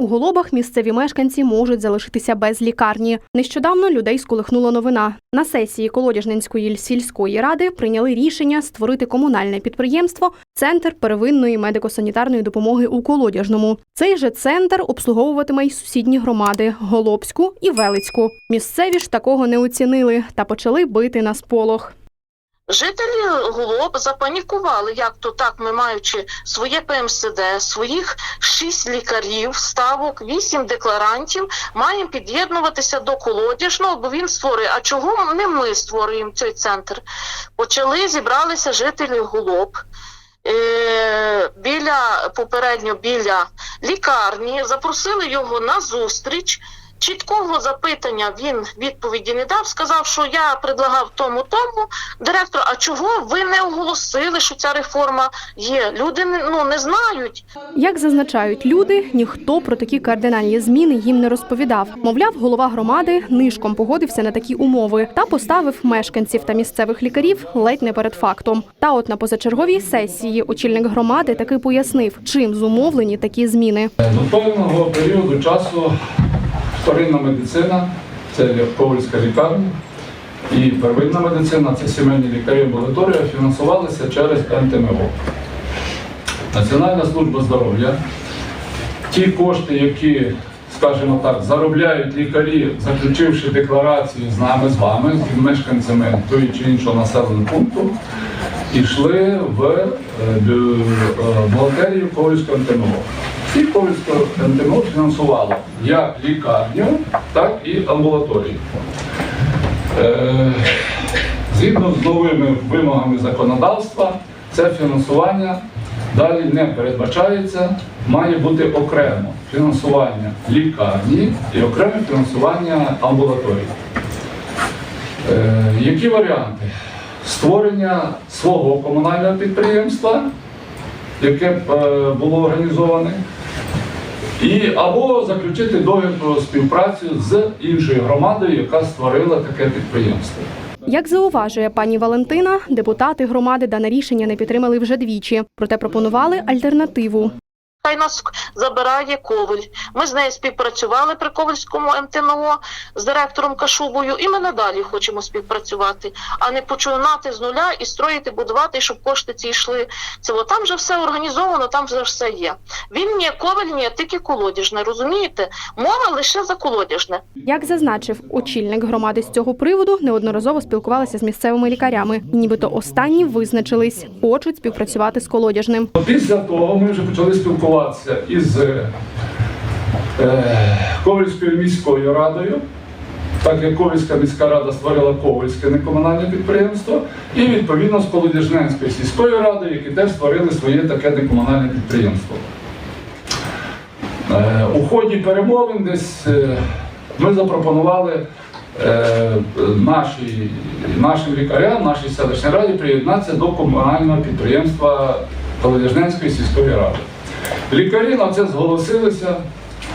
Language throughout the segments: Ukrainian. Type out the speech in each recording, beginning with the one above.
У голобах місцеві мешканці можуть залишитися без лікарні. Нещодавно людей сколихнула новина. На сесії Колодяжненської сільської ради прийняли рішення створити комунальне підприємство Центр первинної медико-санітарної допомоги у Колодяжному. Цей же центр обслуговуватиме й сусідні громади Голобську і Велицьку. Місцеві ж такого не оцінили та почали бити на сполох. Жителі Голоб запанікували, як то так, ми маючи своє ПМСД, своїх шість лікарів, ставок, вісім декларантів, маємо під'єднуватися до колодяжного, бо він створює. А чого не ми створюємо цей центр? Почали зібралися жителі Голоб. Е, біля попередньо біля лікарні запросили його на зустріч. Чіткого запитання він відповіді не дав. Сказав, що я предлагав тому тому директор. А чого ви не оголосили, що ця реформа є? Люди не- ну не знають. Як зазначають люди, ніхто про такі кардинальні зміни їм не розповідав. Мовляв, голова громади нишком погодився на такі умови та поставив мешканців та місцевих лікарів ледь не перед фактом. Та от на позачерговій сесії очільник громади таки пояснив, чим зумовлені такі зміни. До певного періоду часу вторинна медицина, це Ковальська лікарня, і первинна медицина, це сімейні лікарі амбулаторія, фінансувалися через НТМО. Національна служба здоров'я. Ті кошти, які, скажімо так, заробляють лікарі, заключивши декларацію з нами, з вами, з мешканцями того чи іншого населеного пункту, йшли в е, е, бухгалтерію Ковальського НТМО. І Ковальського НТМО фінансувало як лікарню, так і амбулаторію. Е, Згідно з новими вимогами законодавства, це фінансування далі не передбачається, має бути окремо фінансування лікарні і окреме фінансування амбулаторії. Е, Які варіанти? Створення свого комунального підприємства, яке е, було організоване, і або заключити договір співпрацю з іншою громадою, яка створила таке підприємство. Як зауважує пані Валентина, депутати громади дане рішення не підтримали вже двічі, проте пропонували альтернативу. Хай нас забирає Коваль. Ми з нею співпрацювали при Ковальському МТНО з директором Кашубою, і ми надалі хочемо співпрацювати, а не починати з нуля і строїти, будувати, щоб кошти ці йшли. Це от там вже все організовано, там вже все є. Він ні коваль, ні, тільки колодяжне. Розумієте? Мова лише за колодяжне. Як зазначив очільник громади з цього приводу, неодноразово спілкувалися з місцевими лікарями. І Нібито останні визначились, хочуть співпрацювати з колодяжним. Після того ми вже почали спілкуватися із е, Ковальською міською радою, так як Ковальська міська рада створила Ковальське некомунальне підприємство, і відповідно з Колодяжненською сільською радою, які теж створили своє таке некомунальне підприємство. Е, У ході перемовин десь е, ми запропонували е, нашій, нашим лікарям, нашій селищній раді приєднатися до комунального підприємства Колодяжненської сільської ради. Лікарі на це зголосилися,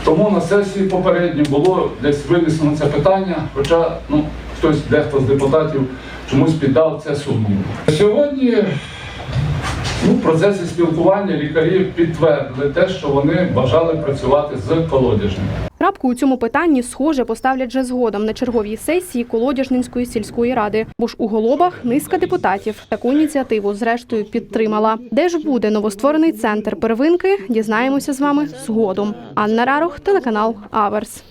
тому на сесії попередньо було десь винесено це питання, хоча ну, хтось, дехто з депутатів чомусь піддав це сумніву. Сьогодні ну, в процесі спілкування лікарі підтвердили те, що вони бажали працювати з колодяжними. Крапку у цьому питанні, схоже, поставлять вже згодом на черговій сесії Колодяжненської сільської ради. Бо ж у голобах низка депутатів таку ініціативу зрештою підтримала. Де ж буде новостворений центр первинки? Дізнаємося з вами згодом. Анна Рарох, телеканал Аверс.